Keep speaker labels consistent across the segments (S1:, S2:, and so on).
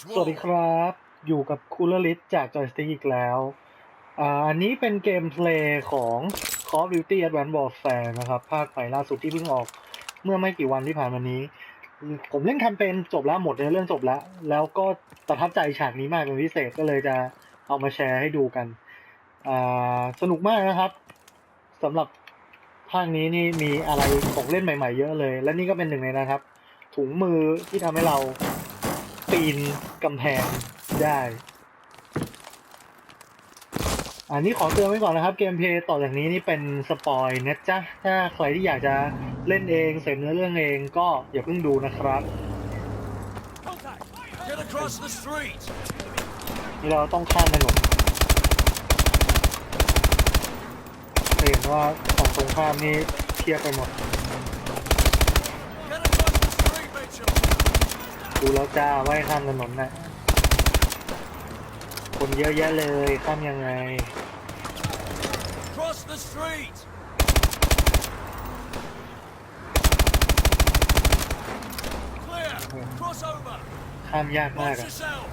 S1: สวัสดีครับ อยู่กับคูลลิสจากจอยสติ๊กอีกแล้วอันนี้เป็นเกมเพลย์ของ Call of Duty Advanced Warfare นะครับ ภาคใหม่ล่าสุดที่เพิ่งออกเมื่อไม่กี่วันที่ผ่านมานี้ ผมเล่นแคมเปญจบแล้วหมดในเรื่องจบแล้ว แล้วก็ประทับใจฉากนี้มากเป็นพิเศษก็เลยจะเอามาแชร์ให้ดูกันสนุกมากนะครับสำหรับภาคนี้นี่มีอะไรของเล่นใหม่ ๆ เยอะเลย และนี่ก็เป็นหนึ่งในนะครับ ถุงมือที่ทำให้เรา ปีนกำแพงได้ อันนี้ขอเตือนไว้ก่อนนะครับ เกมเพลย์ต่อจากนี้นี่เป็นสปอยนะจ๊ะ ถ้าใครที่อยากจะเล่นเองเสพเนื้อเรื่องเองก็อย่าเพิ่งดูนะครับ
S2: Get across the street.
S1: นี่เราต้องข้ามถนนเห็นว่าฝั่งตรงข้ามนี่เทียบไปหมด
S2: Get across the street, Mitchell.
S1: ดูแล้วจ้าว่าให้ข้ามถนนน่ะ คนเยอะแยะเลยข้ามยังไง
S2: Cross the street. Clear. Cross over.
S1: ข้ามยากมาก
S2: Watch
S1: อะ
S2: yourself.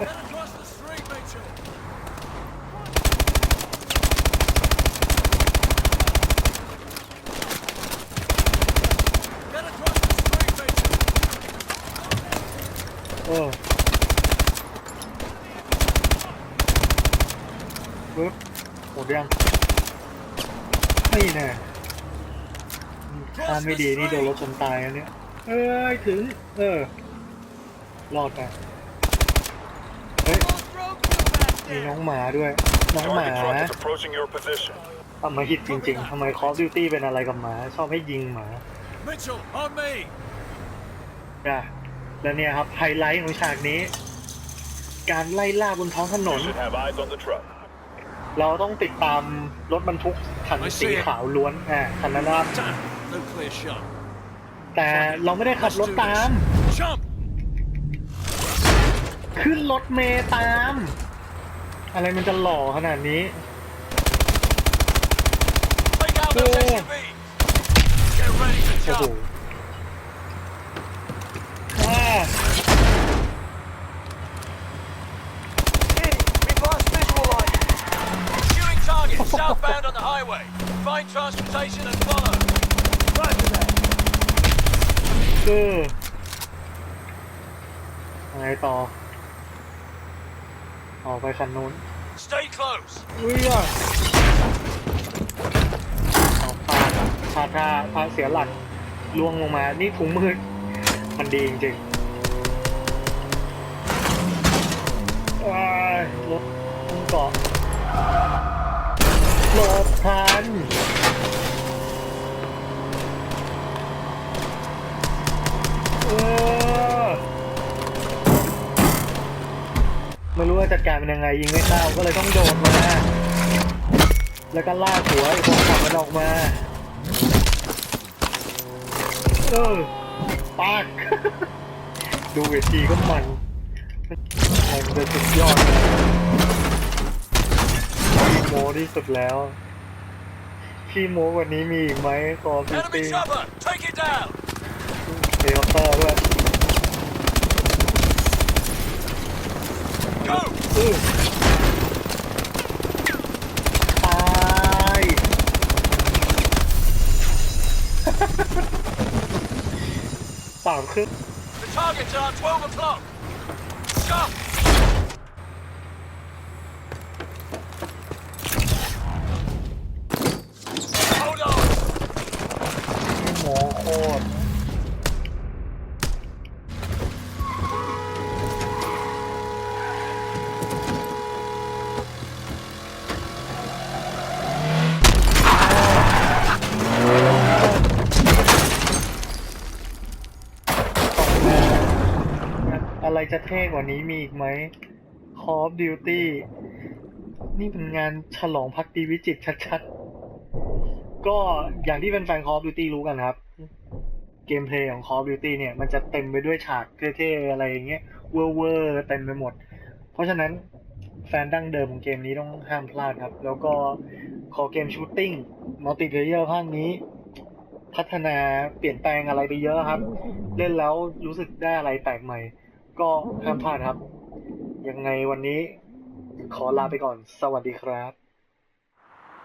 S2: Get across the street, Mitchell. Get across the street, Mitchell.
S1: เออปึ๊บหมดยังนี่แน่ถ้าไม่ดีนี่โดนรถชนตายอันเนี้ย เอ้ยถึง เออ รอดไปเฮ้ย มีน้องหมาด้วย น้องหมา
S3: Target truck is approaching your position.
S1: ทำมาฮิตจริงๆทำไม Call of Duty เป็นอะไรกับหมา ชอบให้ยิงหมา
S2: Mitchell, on me.
S1: จ้ะ แล้วเนี่ยครับไฮไลท์ของฉากนี้ การไล่ล่าบนท้องถน
S3: You
S1: น
S3: should have eyes on the truck.
S1: เราต้องติดตามรถบรรทุกคันสีขาวล้วนอ่าคันนั้นนะครับ
S2: Damn, no clear shot.
S1: แต่เราไม่ได้ขับรถตาม
S2: Jump!
S1: ขึ้นรถเมย์ตาม อะไรมันจะหล่อขนาดนี้
S2: Take out those
S1: Yeah.
S2: SUVs. Get ready to
S1: โอ้โห
S2: jump.
S1: อ่า
S2: We've lost visual line. Pursuing target southbound on the highway. Find transportation and follow. Roger that.
S1: คืออะไรต่อ ออกไปคันนู้น
S2: Stay close.
S1: อุ้ยอะเอาพลาดพลาดท่าพลาดเสียหลักล่วงลงมา นี่ถุงมือ มันดีจริงๆ หลบทันเออไม่รู้ว่าจัดการเป็นยังไงยิงไม่เข้าก็เลยต้องโดดมา แล้วก็ลากหัวไอ้คนขับมันออกมา เออปาก ดูเวทีก็มันอะไรมันจะสุดยอดเลยขี้โมที่สุดแล้ว ขี้โมกว่านี้มีอีกไหมคอฟิ
S2: Enemy
S1: ตี้
S2: chopper. Take it down.
S1: เฮลิคอปเตอร์ด้วย
S2: Go.
S1: อื้อตายสามครึ่ง
S2: The targets are 12 o'clock. Jump. Hold on.
S1: โมโค ตรอะไรจะเท่กว่านี้มีอีกไหม Call of Duty นี่เป็นงานฉลองพักดีวิจิตชัดๆ ก็อย่างที่เป็นแฟน Call of Duty รู้กันครับ เกมเพลย์ของ Call of Duty เนี่ย มันจะเต็มไปด้วยฉากเท่ๆอะไรอย่างเงี้ยเวอร์เวอร์เต็มไปหมด เพราะฉะนั้นแฟนดั้งเดิมของเกมนี้ต้องห้ามพลาดครับ แล้วก็ขอเกมชูตติ้งมัลติเพลเยอร์ภาคนี้ พัฒนาเปลี่ยนแปลงอะไรไปเยอะครับ เล่นแล้วรู้สึกได้อะไรแปลกใหม่ ก็ห้ามพลาดครับ ยังไงวันนี้ขอลาไปก่อน สวัสดีครับ